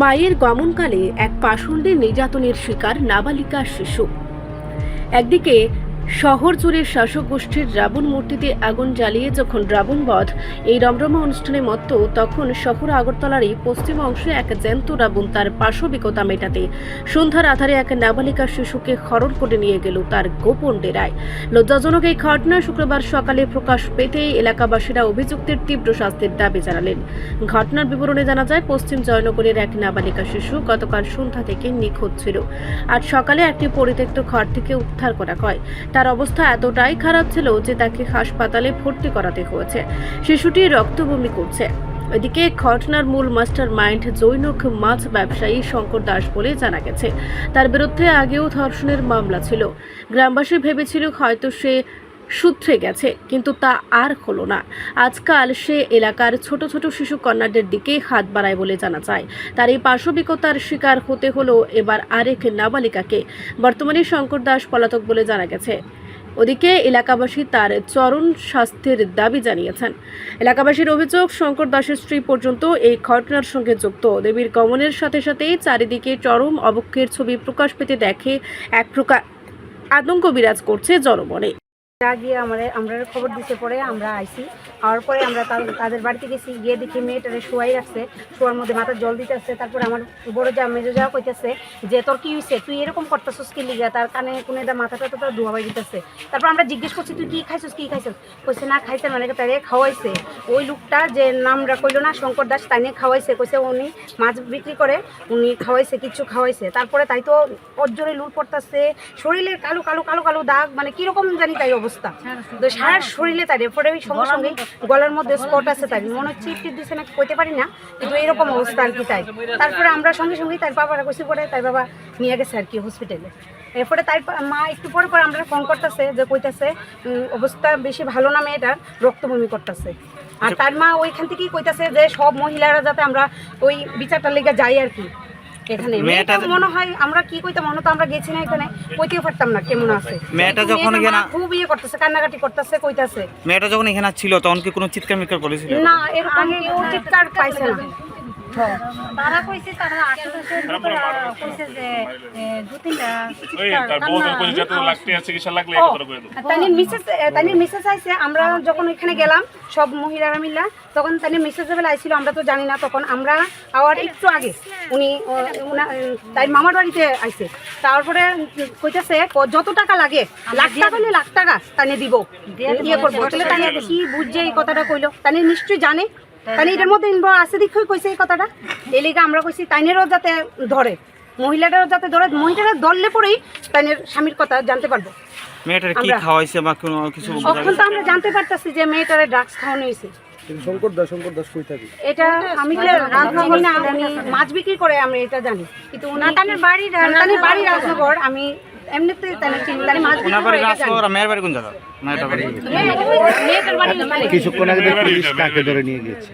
মায়ের গমনকালে এক পাষণ্ডে নির্যাতনের শিকার নাবালিকা শিশু। একদিকে শহর জুড়ে শাসক গোষ্ঠীর রাবণ মূর্তিতে আগুন জ্বালিয়ে যখন রাবণ বধ, এই রমরমা অনুষ্ঠানে মত্ত, তখন শহর আগরতলারই পশ্চিম অংশে এক জ্যান্ত রাবণ তার পাশবিকতা মেটাতে, সন্ধ্যার আধারে এক নাবালিকা শিশুকে খরণ করে নিয়ে গেল তার গোপন ডেরায়। লজ্জাজনক এই ঘটনা শুক্রবার সকালে প্রকাশ পেতেই এলাকাবাসীরা অভিযুক্তের তীব্র শাস্তির দাবি জানালেন। ঘটনার বিবরণে জানা যায়, পশ্চিম জয়নগরের এক নাবালিকা শিশু গতকাল সন্ধ্যা থেকে নিখোঁজ ছিল। আজ সকালে একটি পরিত্যক্ত ঘর থেকে উদ্ধার করা হয়। তার অবস্থা এতটাই খারাপ ছিল যে তাকে হাসপাতালে ভর্তি করাতে হয়েছে। শিশুটি রক্তবমি করছে। এদিকে ঘটনার মূল মাস্টার মাইন্ড জৈনক মাছ ব্যবসায়ী শঙ্কর দাস বলে জানা গেছে, তার বিরুদ্ধে আগেও ধর্ষণের মামলা ছিল। গ্রামবাসী ভেবেছিল হয়তো সে সূত্রে গেছে, কিন্তু তা আর হলো না। আজকাল সে এলাকার ছোট ছোট শিশু কন্যাদের দিকে হাত বাড়ায় বলে জানা যায়। তার এই পাশবিকতার শিকার হতে হলো এবার আরেক নাবালিকাকে, বর্তমানে শঙ্কর দাস পলাতক বলে জানা গেছে। ওদিকে এলাকাবাসী তার চরণ স্বাস্থ্যের দাবি জানিয়েছেন। এলাকাবাসীর অভিযোগ, শঙ্কর দাসের স্ত্রী পর্যন্ত এই ঘটনার সঙ্গে যুক্ত। দেবীর গমনের সাথে সাথেই চারিদিকে চরম অবক্ষের ছবি প্রকাশ পেতে দেখে এক প্রকার আতঙ্ক বিরাজ করছে জনমনে। গিয়ে আমাদের আমরা খবর দিতে পরে আমরা আইছি। আওয়ার পরে আমরা তার- তাদের বাড়িতে গেছি, গিয়ে দেখি মেয়েটারে শোয়াই রাখছে। শোয়ার মধ্যে মাথার জল দিতে আসছে তারপরে আমার বড় যা মেজো যা কইতেছে যে, তোর কি হয়েছে তুই এরকম করতেছিস কি লিগা? তার কানে কোনে দা মাথাটা তো ধোয়া বাই দিতেছে তারপর আমরা জিজ্ঞেস করছি, তুই কি খাইছিস? কি খাইছিস? কইছে, না খাইছে মানে তারে খাওয়াইছে। ওই লোকটা যে নামটা কইলো না, শঙ্কর দাস, তাই নিয়ে খাওয়াইছে। কইছে, উনি মাছ বিক্রি করে, উনি খাওয়াইছে, কিচ্ছু খাওয়াইছে। তারপরে তাই তো অজ্জরে লুট পড়তেছে। শরীরের কালো কালো কালো কালো দাগ মানে কীরকম জানি তাই অবস্থা। তো সারা শরীরে তার এরপরে ওই সঙ্গে সঙ্গে গলার মধ্যে স্পট আছে তাই। মনে হচ্ছে একটু দিচ্ছে না কইতে পারি না কিন্তু এরকম অবস্থা আর কি তাই। তারপরে আমরা সঙ্গে সঙ্গেই তার বাবারা কইছি পরে তার বাবা নিয়ে গেছে আর কি হসপিটালে এরপরে তার মা একটু পরে পরে আমরা ফোন করতেছে যে কইতাছে অবস্থা বেশি ভালো না মেয়েটার রক্তবমি করতেছে। আর তার মা ওইখান থেকেই কইতাছে যে সব মহিলারা যাতে আমরা ওই বিচারটার লেগে যাই আর কি। এখানে। মেয়েটা মনে হয় আমরা কি কইতাম মনে তো আমরা গেছি না এখানে কইতেও পারতাম না কেমন আছে। মেয়েটা যখন এখানে- খুব ইয়ে করতেছে কান্নাকাটি করতেছে কইতাছে। মেয়েটা যখন এখানে ছিল তখন কি কোনো চিৎকার মিৎকার করেছিল? না এরকম কেউ চিৎকার পাইছে না। তারা কইছে তারা আশেপাশে কইছে। যে দু তিনটা মিসেস তানির মিসেস আইছে আমরা যখন ওইখানে গেলাম সব মহিলারা মিল্লা তখন তানির মিসেস বেলা আইছিল আমরা তো জানি না তখন আমরা আওয়ার একটু আগে উনি তাই মামার বাড়িতে আইছে। তারপরে কইতেছে যত টাকা লাগে লাখ টাকা হলে লাখ টাকা তানে দিব। ইয়ে করব। তাহলে তানি কি বুঝছে এই কথাটা কইলো? তানি নিশ্চয়ই জানে তানি এটার মধ্যে ইনভলভ আছে দেখেই কইছে এই কথাটা। এই লিগে আমরা কইছি তাইনেরও যাতে ধরে মহিলাটারও যাতে ধরে মহিলারা ধরলে পরেই তাইনের স্বামীর কথা জানতে পারব। মেয়েটার কি খাওয়াইছে বা কোনো কিছু এখন তো আমরা জানতে পারতেছি যে মেয়েটারে ড্রাগস খাওয়ানো হয়েছে। শঙ্কর দাস শঙ্কর দাস কই থাকে? এটা আমি রাজনগর না মাছ বিক্রি করে আমি এটা জানি। কিন্তু বাড়ি উনাতানের বাড়ি রাজনগর আমি এমনিতে তানে চিনি মাছ ওনার বাড়ি এটা মেয়ের বাড়ি কোন জায়গা? মেয়েটার বাড়ি। মেয়েটার বাড়ি কিছুক্ষণ আগে পুলিশ কাকে ধরে নিয়ে গিয়েছে।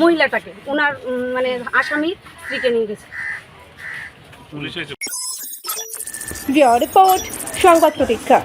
মহিলাটাকে ওনার মানে আসামি স্ত্রীকে নিয়ে গেছে। পুলিশ এসে রিপোর্ট সংবাদ প্রতীক্ষা।